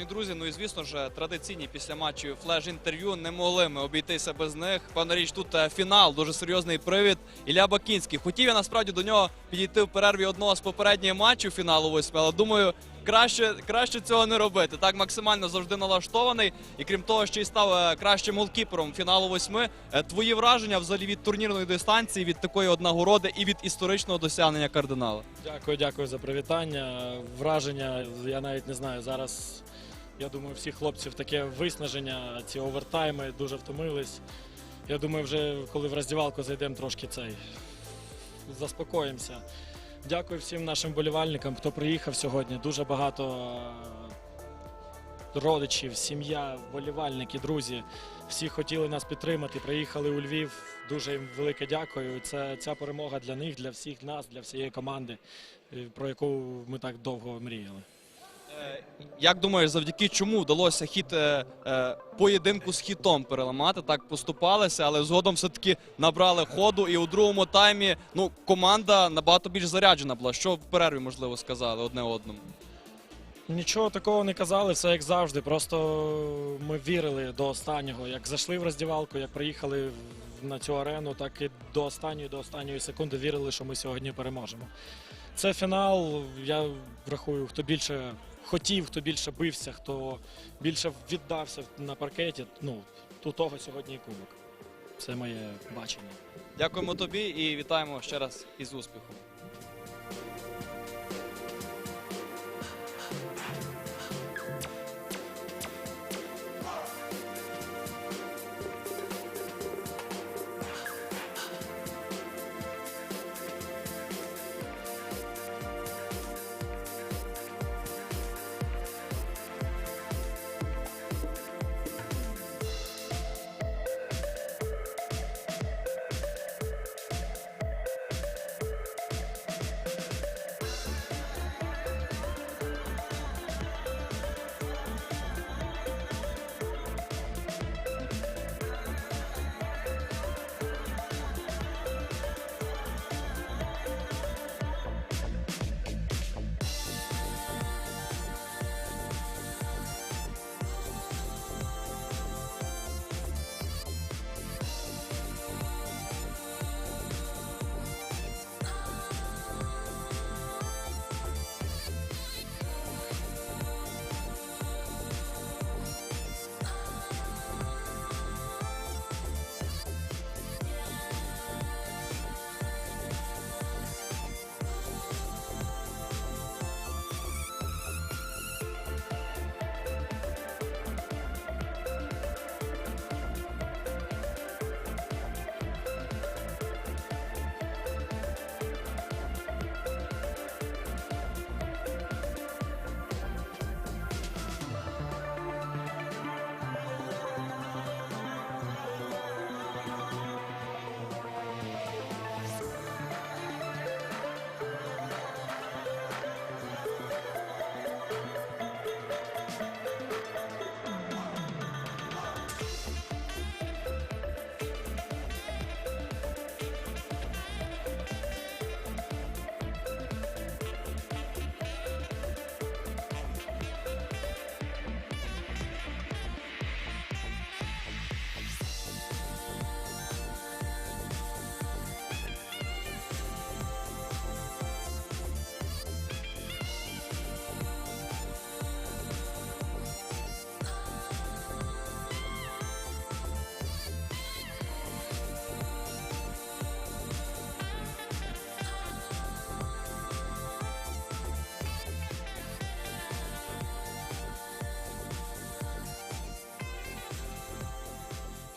Ну і друзі, ну і звісно ж, традиційні після матчів флеш-інтерв'ю не могли ми обійтися без них. Певна річ, тут е, фінал, дуже серйозний привід. Ілля Бакінський. Хотів я насправді до нього підійти в перерві одного з попередніх матчів фіналу восьми, але думаю, краще, краще цього не робити. Так максимально завжди налаштований. І крім того, ще й став е, кращим голкіпером фіналу восьми. Е, Твої враження взагалі від турнірної дистанції, від такої от нагороди і від історичного досягнення кардинала. Дякую, дякую за привітання. Враження, я навіть не знаю. Зараз я думаю, всіх хлопців таке виснаження, ці овертайми дуже втомились. Я думаю, вже коли в роздівалку зайдемо, трошки цей заспокоїмося. Дякую всім нашим болівальникам, хто приїхав сьогодні. Дуже багато е, родичів, сім'я, болівальники, друзі. Всі хотіли нас підтримати. Приїхали у Львів. Дуже їм велике дякую. Це ця перемога для них, для всіх нас, для всієї команди, е, про яку ми так довго мріяли. Е, Як думаєш, завдяки чому вдалося хід е, е, поєдинку з хітом переламати? Так поступалися, але згодом все-таки набрали ходу. І у другому таймі ну, команда набагато більш заряджена була. Що в перерві, можливо, сказали одне одному. Нічого такого не казали, все як завжди. Просто ми вірили до останнього. Як зайшли в роздівалку, як приїхали на цю арену, так і до останньої, до останньої секунди вірили, що ми сьогодні переможемо. Це фінал. Я рахую, хто більше хотів, хто більше бився, хто більше віддався на паркеті. Ну, у того сьогодні і кубок. Це моє бачення. Дякуємо тобі і вітаємо ще раз із успіхом.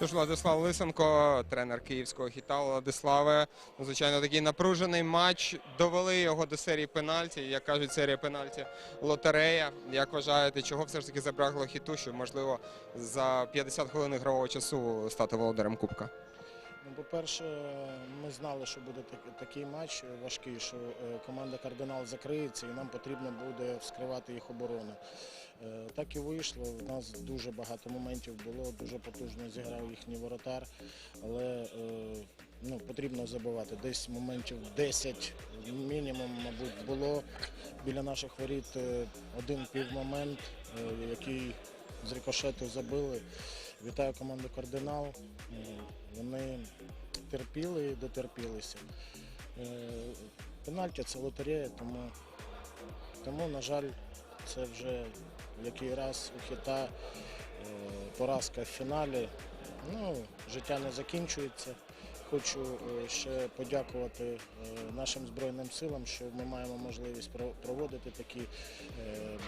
Тож Владислав Лисенко, тренер київського хіта Владиславе. Ну, Звичайно, такий напружений матч. Довели його до серії пенальті. Як кажуть, серія пенальті лотерея. Як вважаєте, чого все ж таки забрагло хіту, щоб можливо за 50 хвилин ігрового часу стати володарем Кубка? Ну, по-перше, ми знали, що буде такий матч важкий, що е, команда Кардинал закриється і нам потрібно буде вскривати їх оборону. Е, Так і вийшло. У нас дуже багато моментів було, дуже потужно зіграв їхній воротар, але е, ну, потрібно забивати. Десь моментів 10 мінімум, мабуть, було. біля наших воріт один півмомент, який з рикошету забили. Вітаю команду Кардинал. Вони терпіли і дотерпілися. Е, Пенальті це лотерея, тому, тому, на жаль, це вже який раз у хіта е, поразка в фіналі. Ну, життя не закінчується. Хочу е, ще подякувати нашим Збройним силам, що ми маємо можливість проводити такі,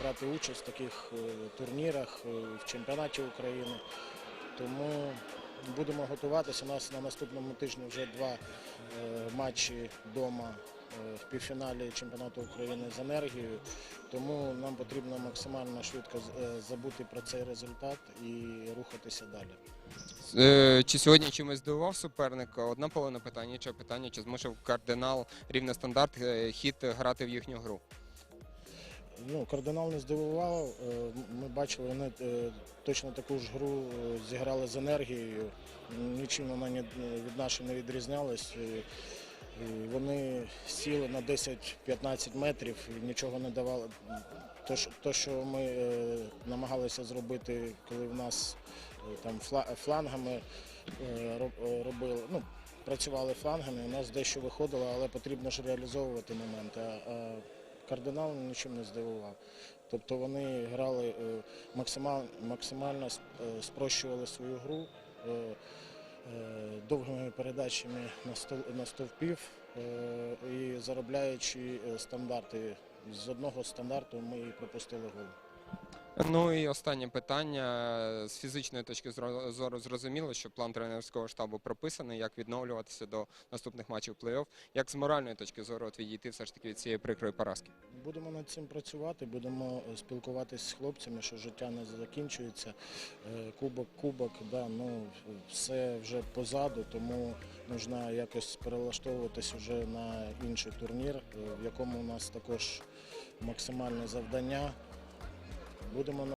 брати участь в таких турнірах в чемпіонаті України. Тому будемо готуватися. У нас на наступному тижні вже два е, матчі вдома е, в півфіналі чемпіонату України з енергією. Тому нам потрібно максимально швидко е, забути про цей результат і рухатися далі. Чи сьогодні чимось здивував суперника? Одна половина питання, інше питання, чи змусив кардинал рівне стандарт хід грати в їхню гру? Ну, кардинал не здивував. Е, Ми бачили, вони е, точно таку ж гру е, зіграли з енергією. Нічим вона від нашої не відрізнялась. Вони сіли на 10-15 метрів і нічого не давали. То, що- ми намагалися зробити, коли в нас там флангами робили, ну, працювали флангами, у нас дещо виходило, але потрібно ж реалізовувати моменти. Кардинал нічим не здивував. Тобто вони грали е, максимально, максимально е, спрощували свою гру е, довгими передачами на, стовпів і заробляючи стандарти. З одного стандарту ми пропустили гол. Ну і останнє питання. З фізичної точки зору зрозуміло, що план тренерського штабу прописаний, як відновлюватися до наступних матчів плей-офф. Як з моральної точки зору відійти все ж таки від цієї прикрої поразки? Будемо над цим працювати, будемо е, спілкуватися з хлопцями, що життя не закінчується. Е, Кубок, кубок, да, ну, все вже позаду, тому потрібно якось перелаштовуватись вже на інший турнір, е, в якому у нас також максимальне завдання. Будемо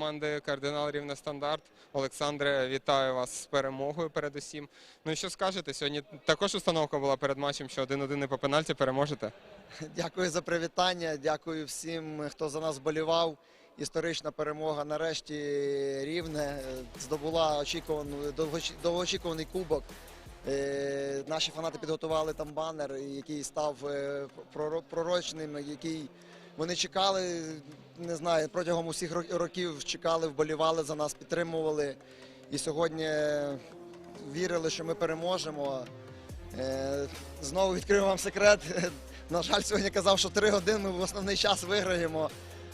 Команди Кардинал Рівне Стандарт. Олександре, вітаю вас з перемогою передусім. Ну і що скажете? Сьогодні також установка була перед матчем, що один-один і по пенальті переможете. Дякую за привітання. Дякую всім, хто за нас болівав. Історична перемога нарешті рівне здобула очікувану довгоочікуваний кубок. Е, Наші фанати підготували там банер, який став е, пророчним, який вони чекали, не знаю, протягом усіх ро- років чекали, вболівали за нас, підтримували. І сьогодні вірили, що ми переможемо. Е, Знову відкрию вам секрет. На жаль, сьогодні казав, що 3 години ми в основний час виграємо,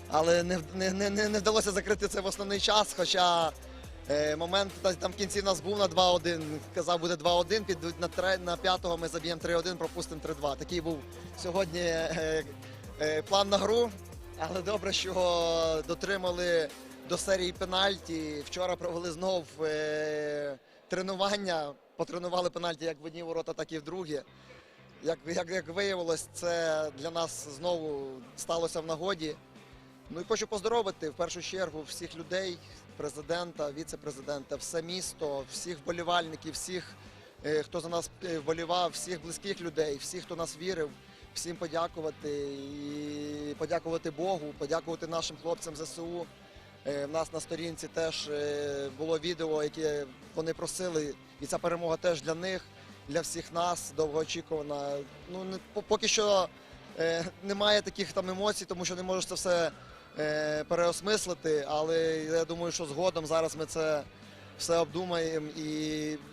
але не, не, не, не вдалося закрити це в основний час. Хоча е, момент там в кінці нас був на 2-1. Казав, буде 2-1, підуть на, тре- на п'ятого ми заб'ємо 3-1, пропустимо 3-2. Такий був сьогодні е, план на гру. Але добре, що дотримали до серії пенальті. Вчора провели знов е, тренування, потренували пенальті як в одні ворота, так і в другі. Як, як, як виявилось, це для нас знову сталося в нагоді. Ну і хочу поздоровити в першу чергу всіх людей, президента, віце-президента, все місто, всіх вболівальників, всіх, е, хто за нас е, вболівав, всіх близьких людей, всіх, хто нас вірив, всім подякувати і подякувати Богу, подякувати нашим хлопцям ЗСУ. Е, В нас на сторінці теж е, було відео, яке вони просили, і ця перемога теж для них, для всіх нас довгоочікувана. Ну не поки що е, немає таких там емоцій, тому що не можеш це все е, переосмислити. Але я думаю, що згодом зараз ми це все обдумаємо і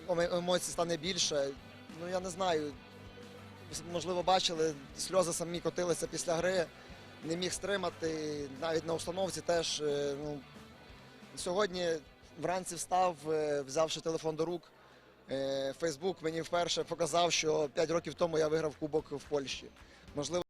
ем- емоцій стане більше. Ну я не знаю. Можливо, бачили, сльози самі котилися після гри не міг стримати. Навіть на установці теж. е, Ну, сьогодні вранці встав, е, взявши телефон до рук. е, Фейсбук мені вперше показав, що 5 років тому я виграв кубок в Польщі. Можливо,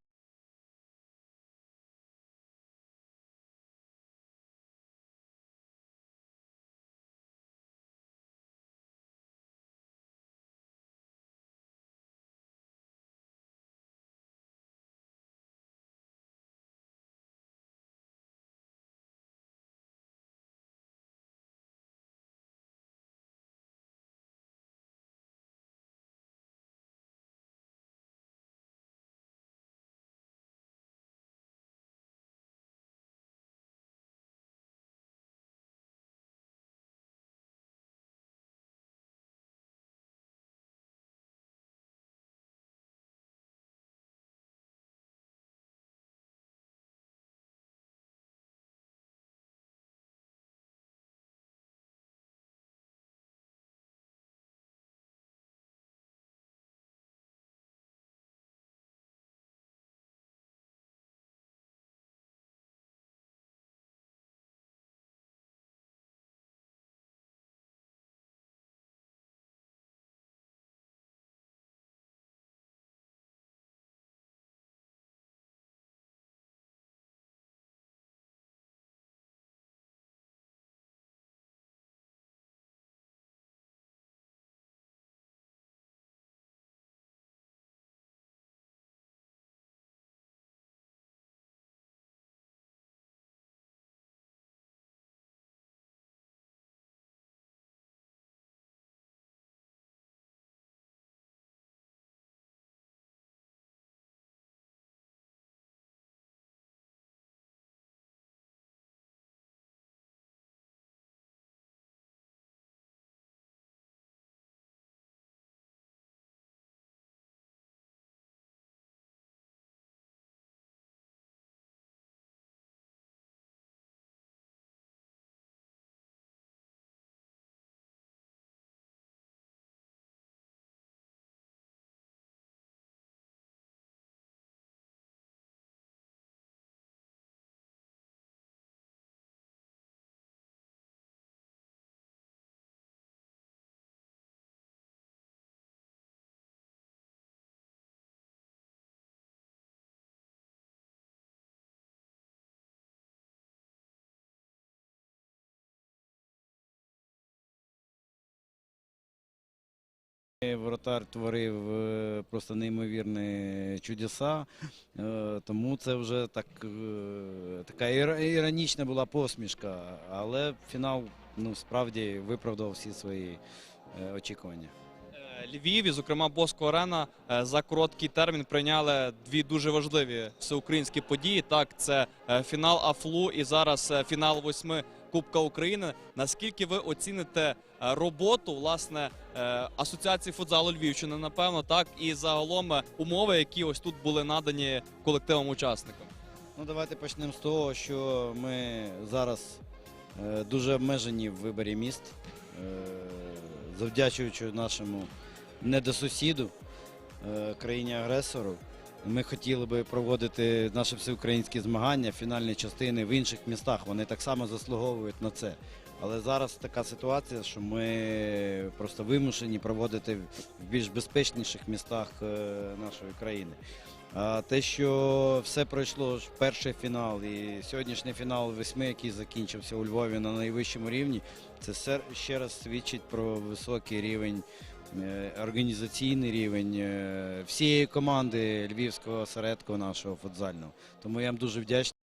Воротар творив е, просто неймовірні чудеса, е, тому це вже так, е, така іронічна була посмішка, але фінал ну, справді виправдав всі свої очікування. Львів і, зокрема, Боско Арена за короткий термін прийняли дві дуже важливі всеукраїнські події. Так, це фінал АФЛУ і зараз фінал восьми Кубка України. Наскільки ви оціните е, роботу власне е, асоціації футзалу Львівщини, напевно, так і загалом е, умови, які ось тут були надані колективам учасникам? Ну, давайте почнемо з того, що ми зараз дуже обмежені в виборі міст, завдячуючи нашому недосусіду, е, країні-агресору. Ми хотіли би проводити наші всеукраїнські змагання, фінальні частини в інших містах. Вони так само заслуговують на це. Але зараз така ситуація, що ми просто вимушені проводити в більш безпечніших містах е, нашої країни. А те, що все пройшло перший фінал і сьогоднішній фінал восьми, який закінчився у Львові на найвищому рівні, це ще раз свідчить про високий рівень організаційний рівень е, всієї команди львівського осередку нашого футзального. Тому я вам дуже вдячний.